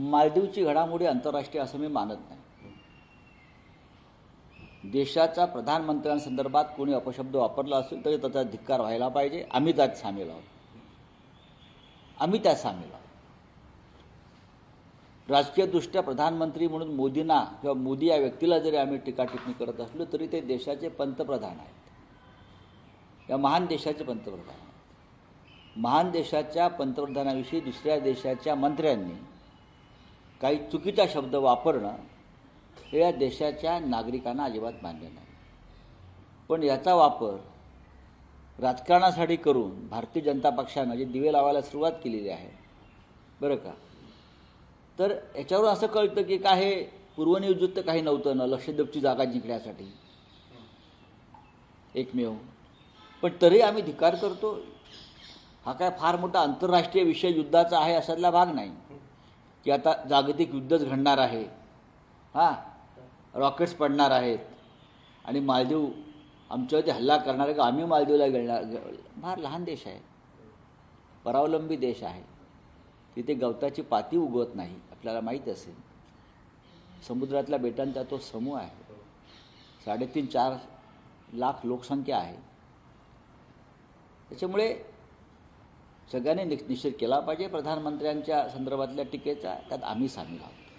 मालदीवची घडामोडी आंतरराष्ट्रीय असं मी मानत नाही. देशाच्या प्रधानमंत्र्यांसंदर्भात कोणी अपशब्द वापरला असेल तरी त्याचा धिक्कार व्हायला पाहिजे. आम्ही त्यात सामील आहोत. आम्ही त्यात सामील आहोत. राजकीयदृष्ट्या प्रधानमंत्री म्हणून मोदींना किंवा मोदी या व्यक्तीला जरी आम्ही टीकाटिप्पणी करत असलो तरी ते देशाचे पंतप्रधान आहेत. या महान देशाचे पंतप्रधान आहेत. महान देशाच्या पंतप्रधानाविषयी दुसऱ्या देशाच्या मंत्र्यांनी काही चुकीचा शब्द वापरणं हे या देशाच्या नागरिकांना अजिबात मान्य नाही. पण याचा वापर राजकारणासाठी करून भारतीय जनता पक्षानं जे दिवे लावायला सुरुवात केलेली आहे बरं का? तर याच्यावरून असं कळतं की काय हे पूर्वनियोजित तर काही नव्हतं ना लक्षद्वीपची जागा जिंकण्यासाठी. एकमेव. पण तरी आम्ही धिकार करतो हा काय फार मोठा आंतरराष्ट्रीय विषय युद्धाचा आहे असातला भाग नाही. की आता जागतिक युद्धच घडणार आहे. हां? रॉकेट्स पडणार आहेत. आणि मालदीव आमच्यावरती हल्ला करणार आहे का? आम्ही मालदीवला गेणार फार लहान देश आहे. परावलंबी देश आहे. तिथे गवताची पाती उगवत नाही आपल्याला माहीत असेल. समुद्रातल्या बेटांचा तो समूह आहे. साडेतीन चार लाख लोकसंख्या आहे. त्याच्यामुळे सगळ्यांनी निषेध केला पाहिजे. प्रधानमंत्र्यांच्या संदर्भातल्या टीकेचा त्यात आम्ही सामील आहोत.